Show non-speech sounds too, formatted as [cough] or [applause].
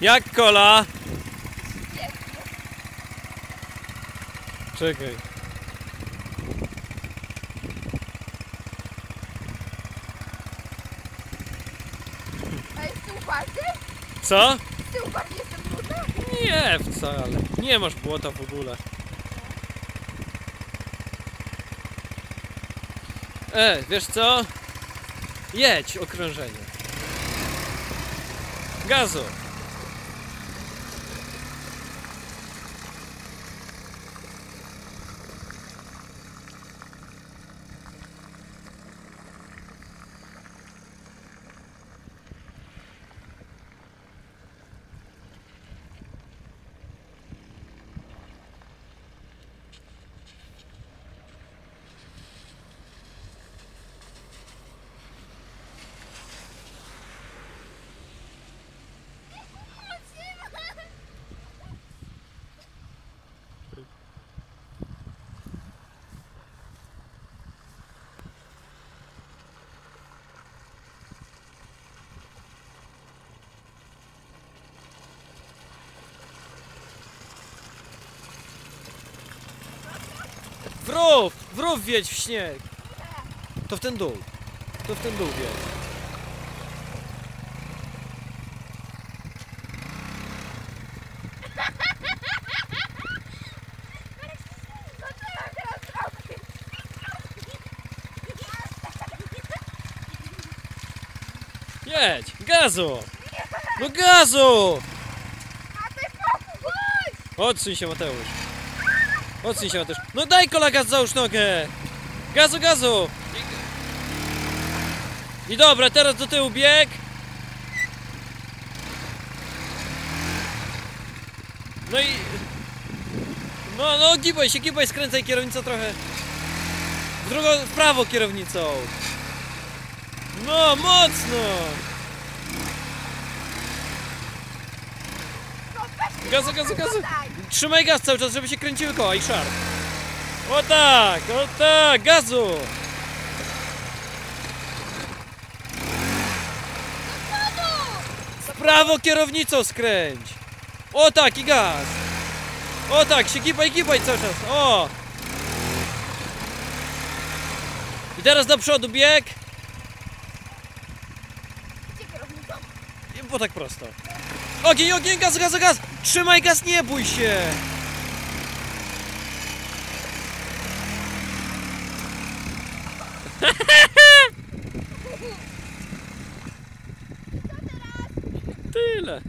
Jak kola? Czekaj. A jest tył bardziej? Co? Tyłu bardziej jestem brudna? Nie, wcale. Nie masz błota w ogóle. E, wiesz co? Jedź okrążenie. Gazu. Wrów! Wrów wiedź w śnieg! To w ten dół. To w ten dół wiedź. Jedź! Gazu! No gazu! Odsuń się Mateusz. Odsuń się Mateusz. No daj kola gaz, załóż nogę! Gazu, gazu! I, dobra, teraz do tyłu bieg. No i... No, no, gibaj się, gibaj, skręcaj kierownicą trochę. Drugą, w prawo kierownicą. No, mocno! Gazu, gazu! daj. Trzymaj gaz cały czas, żeby się kręciły koła i szarp. O tak, o tak, gazu! W prawo kierownicą skręć! O tak i gaz! O tak, się gibaj, gibaj cały czas, o! I teraz do przodu bieg, Gdzie kierownicą? bo tak prosto. Ogień, ogień, gaz, gaz, gaz! Trzymaj gaz, nie bój się! [laughs] Tyle.